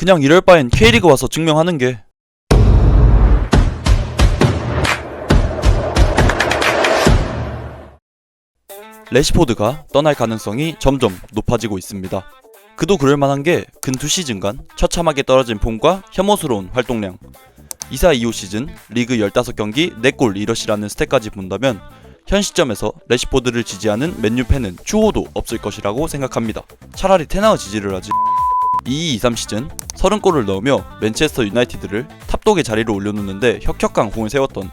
그냥 이럴 바엔 K리그 와서 증명하는 게 레시포드가 떠날 가능성이 점점 높아지고 있습니다. 그도 그럴 만한 게 근 두 시즌간 처참하게 떨어진 폼과 혐오스러운 활동량 2사 2호 시즌 리그 15경기 4골 1러시라는 스탯까지 본다면 현 시점에서 레시포드를 지지하는 맨유 팬은 추호도 없을 것이라고 생각합니다. 차라리 테나우 지지를 하지 22-23 시즌 30골을 넣으며 맨체스터 유나이티드를 탑독의 자리로 올려놓는데 혁혁한 공을 세웠던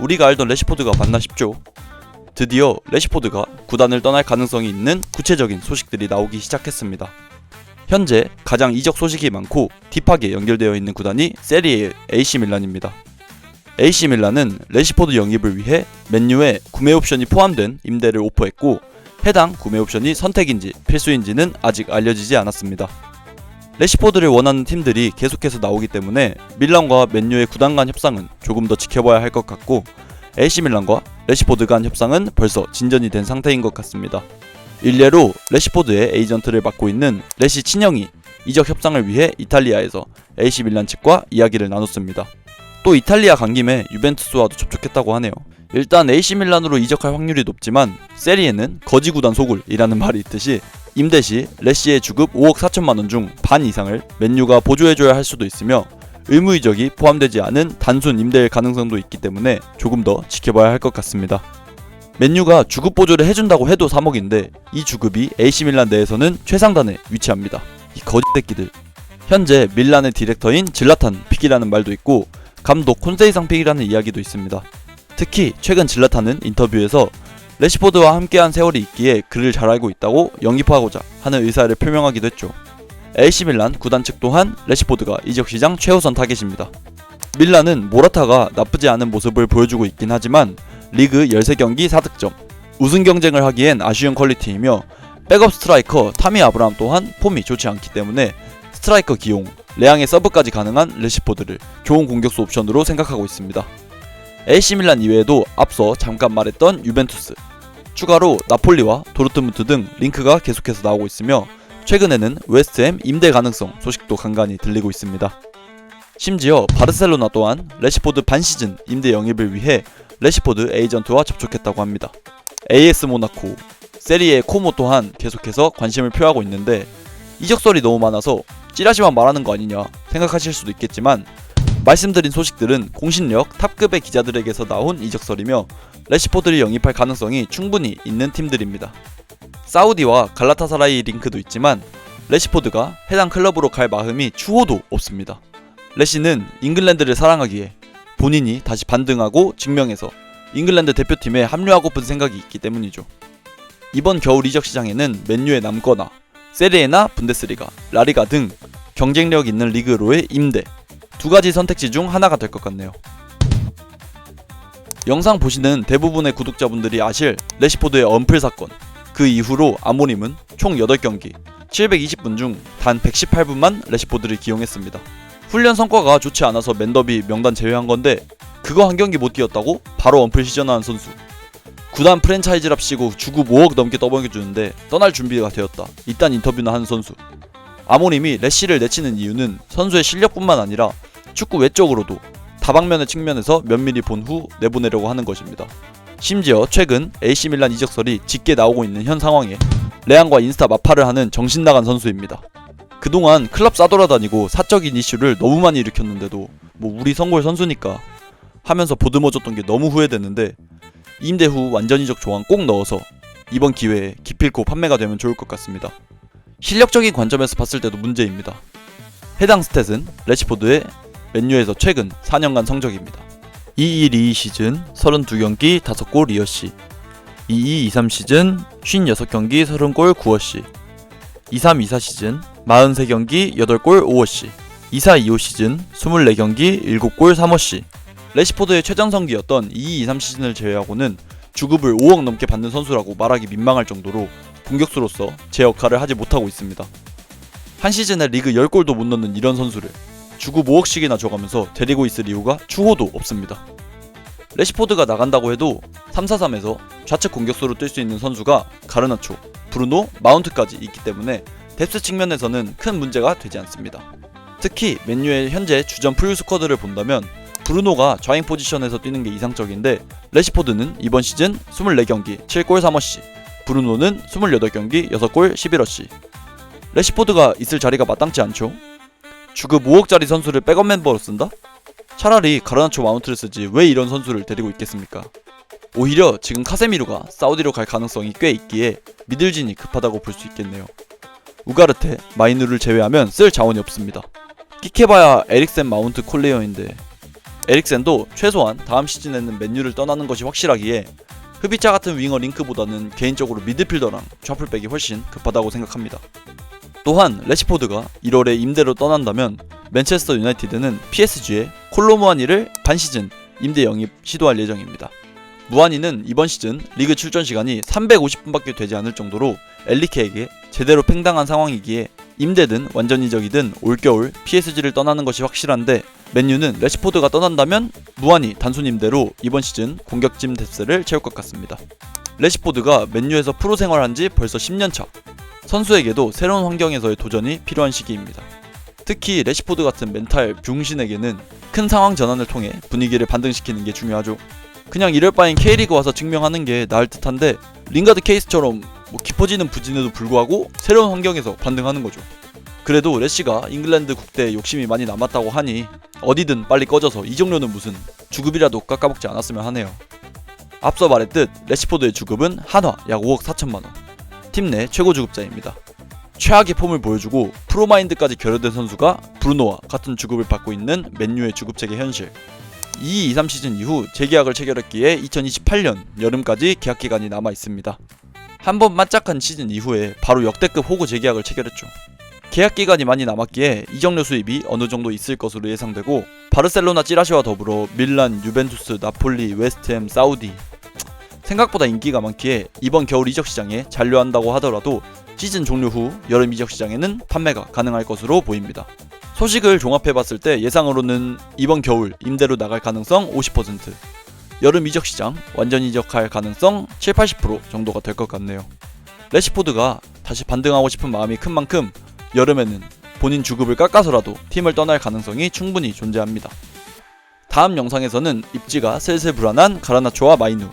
우리가 알던 레시포드가 맞나 싶죠. 드디어 레시포드가 구단을 떠날 가능성이 있는 구체적인 소식들이 나오기 시작했습니다. 현재 가장 이적 소식이 많고 딥하게 연결되어 있는 구단이 세리에 AC 밀란입니다. AC 밀란은 레시포드 영입을 위해 맨유에 구매 옵션이 포함된 임대를 오퍼했고 해당 구매 옵션이 선택인지 필수인지는 아직 알려지지 않았습니다. 레시포드를 원하는 팀들이 계속해서 나오기 때문에 밀란과 맨유의 구단 간 협상은 조금 더 지켜봐야 할 것 같고 AC 밀란과 레시포드 간 협상은 벌써 진전이 된 상태인 것 같습니다. 일례로 레시포드의 에이전트를 맡고 있는 레시 친형이 이적 협상을 위해 이탈리아에서 AC 밀란 측과 이야기를 나눴습니다. 또 이탈리아 간 김에 유벤투스와도 접촉했다고 하네요. 일단 AC 밀란으로 이적할 확률이 높지만 세리에는 거지 구단 소굴이라는 말이 있듯이 임대 시 레시의 주급 5억 4천만 원 중 반 이상을 맨유가 보조해줘야 할 수도 있으며 의무 이적이 포함되지 않은 단순 임대일 가능성도 있기 때문에 조금 더 지켜봐야 할 것 같습니다. 맨유가 주급 보조를 해준다고 해도 3억인데 이 주급이 AC 밀란 내에서는 최상단에 위치합니다. 이 거짓 새끼들. 현재 밀란의 디렉터인 질라탄 픽이라는 말도 있고 감독 콘세이상 픽이라는 이야기도 있습니다. 특히 최근 질라탄은 인터뷰에서 레시포드와 함께한 세월이 있기에 그를 잘 알고 있다고 영입하고자 하는 의사를 표명하기도 했죠. AC 밀란 구단 측 또한 레시포드가 이적 시장 최우선 타겟입니다. 밀란은 모라타가 나쁘지 않은 모습을 보여주고 있긴 하지만 리그 13경기 4득점 우승 경쟁을 하기엔 아쉬운 퀄리티이며 백업 스트라이커 타미 아브람 또한 폼이 좋지 않기 때문에 스트라이커 기용, 레앙의 서브까지 가능한 레시포드를 좋은 공격수 옵션으로 생각하고 있습니다. AC 밀란 이외에도 앞서 잠깐 말했던 유벤투스, 추가로 나폴리와 도르트문트 등 링크가 계속해서 나오고 있으며 최근에는 웨스트햄 임대 가능성 소식도 간간히 들리고 있습니다. 심지어 바르셀로나 또한 레시포드 반 시즌 임대 영입을 위해 레시포드 에이전트와 접촉했다고 합니다. AS 모나코, 세리에 코모 또한 계속해서 관심을 표하고 있는데 이적설이 너무 많아서 찌라시만 말하는 거 아니냐 생각하실 수도 있겠지만 말씀드린 소식들은 공신력 탑급의 기자들에게서 나온 이적설이며 레시포드를 영입할 가능성이 충분히 있는 팀들입니다. 사우디와 갈라타사라이 링크도 있지만 레시포드가 해당 클럽으로 갈 마음이 추호도 없습니다. 레시는 잉글랜드를 사랑하기에 본인이 다시 반등하고 증명해서 잉글랜드 대표팀에 합류하고픈 생각이 있기 때문이죠. 이번 겨울 이적 시장에는 맨유에 남거나 세리에나 분데스리가, 라리가 등 경쟁력 있는 리그로의 임대 두 가지 선택지 중 하나가 될 것 같네요. 영상 보시는 대부분의 구독자분들이 아실 레시포드의 언플 사건 그 이후로 아모림은 총 8경기 720분 중 단 118분만 레시포드를 기용했습니다. 훈련 성과가 좋지 않아서 맨더비 명단 제외한 건데 그거 한 경기 못 뛰었다고 바로 언플 시전하는 선수 구단 프랜차이즈랍시고 주급 5억 넘게 떠먹여주는데 떠날 준비가 되었다 이딴 인터뷰나 하는 선수 아모님이 레시를 내치는 이유는 선수의 실력뿐만 아니라 축구 외적으로도 다방면의 측면에서 면밀히 본 후 내보내려고 하는 것입니다 심지어 최근 AC 밀란 이적설이 짙게 나오고 있는 현 상황에 레앙과 인스타 마파를 하는 정신 나간 선수입니다. 그동안 클럽 싸돌아다니고 사적인 이슈를 너무 많이 일으켰는데도 뭐 우리 성골 선수니까 하면서 보듬어줬던 게 너무 후회되는데 임대 후 완전 이적 조항 꼭 넣어서 이번 기회에 기필코 판매가 되면 좋을 것 같습니다. 실력적인 관점에서 봤을 때도 문제입니다. 해당 스탯은 레시포드의 맨유에서 최근 4년간 성적입니다. 2122 시즌 32경기 5골 2어시 2223 시즌 56경기 30골 9어시 2324 시즌 43경기 8골 5어시 2425 시즌 24경기 7골 3어시 레시포드의 최전성기였던 2223 시즌을 제외하고는 주급을 5억 넘게 받는 선수라고 말하기 민망할 정도로 공격수로서 제 역할을 하지 못하고 있습니다. 한 시즌에 리그 10골도 못 넣는 이런 선수를 주급 5억씩이나 줘가면서 데리고 있을 이유가 추호도 없습니다. 레시포드가 나간다고 해도 3-4-3에서 좌측 공격수로 뛸 수 있는 선수가 가르나초, 브루노, 마운트까지 있기 때문에 뎁스 측면에서는 큰 문제가 되지 않습니다. 특히 맨유의 현재 주전 풀 스쿼드를 본다면 브루노가 좌잉 포지션에서 뛰는 게 이상적인데 레시포드는 이번 시즌 24경기 7골 3어시 브루노는 28경기 6골 11어시 레시포드가 있을 자리가 마땅치 않죠 주급 5억짜리 선수를 백업 멤버로 쓴다? 차라리 가르나초 마운트를 쓰지 왜 이런 선수를 데리고 있겠습니까 오히려 지금 카세미루가 사우디로 갈 가능성이 꽤 있기에 미들진이 급하다고 볼 수 있겠네요 우가르테, 마이누를 제외하면 쓸 자원이 없습니다 끼케봐야 에릭센 마운트 콜레어인데 에릭센도 최소한 다음 시즌에는 맨유를 떠나는 것이 확실하기에 흡이차 같은 윙어 링크보다는 개인적으로 미드필더랑 좌풀백이 훨씬 급하다고 생각합니다. 또한 레시포드가 1월에 임대로 떠난다면 맨체스터 유나이티드는 PSG에 콜로무아니를 반 시즌 임대 영입 시도할 예정입니다. 무아니는 이번 시즌 리그 출전 시간이 350분밖에 되지 않을 정도로 엘리케에게 제대로 팽당한 상황이기에 임대든 완전 이적이든 올겨울 PSG를 떠나는 것이 확실한데 맨유는 레시포드가 떠난다면 무한히 단순 임대로 이번 시즌 공격진 뎁스를 채울 것 같습니다. 레시포드가 맨유에서 프로 생활한 지 벌써 10년 차. 선수에게도 새로운 환경에서의 도전이 필요한 시기입니다. 특히 레시포드 같은 멘탈 병신에게는 큰 상황 전환을 통해 분위기를 반등시키는 게 중요하죠. 그냥 이럴 바엔 K리그 와서 증명하는 게 나을 듯한데 링가드 케이스처럼 뭐 깊어지는 부진에도 불구하고 새로운 환경에서 반등하는 거죠. 그래도 레시가 잉글랜드 국대에 욕심이 많이 남았다고 하니 어디든 빨리 꺼져서 이 정도는 무슨 주급이라도 깎아먹지 않았으면 하네요. 앞서 말했듯 레시포드의 주급은 한화 약 5억 4천만 원. 팀 내 최고 주급자입니다. 최악의 폼을 보여주고 프로마인드까지 결여된 선수가 브루노와 같은 주급을 받고 있는 맨유의 주급 체계 현실. 2-2-3 시즌 이후 재계약을 체결했기에 2028년 여름까지 계약 기간이 남아 있습니다. 한번 맞짝한 시즌 이후에 바로 역대급 호구 재계약을 체결했죠. 계약 기간이 많이 남았기에 이적료 수입이 어느 정도 있을 것으로 예상되고 바르셀로나 찌라시와 더불어 밀란, 유벤투스, 나폴리, 웨스트햄, 사우디 생각보다 인기가 많기에 이번 겨울 이적 시장에 잔류한다고 하더라도 시즌 종료 후 여름 이적 시장에는 판매가 가능할 것으로 보입니다. 소식을 종합해봤을 때 예상으로는 이번 겨울 임대로 나갈 가능성 50%, 여름 이적 시장 완전 이적할 가능성 7, 80% 정도가 될 것 같네요. 레시포드가 다시 반등하고 싶은 마음이 큰 만큼 여름에는 본인 주급을 깎아서라도 팀을 떠날 가능성이 충분히 존재합니다. 다음 영상에서는 입지가 슬슬 불안한 가라나초와 마이누,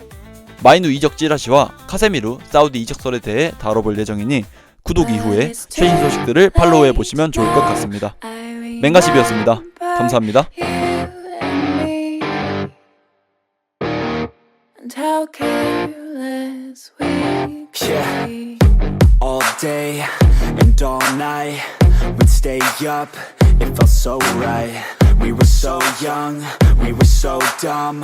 마이누 이적 찌라시와 카세미루 사우디 이적설에 대해 다뤄볼 예정이니 구독 이후에 최신 소식들을 팔로우해 보시면 좋을 것 같습니다. 맹가십이었습니다. 감사합니다. It felt so right. We were so young, we were so dumb.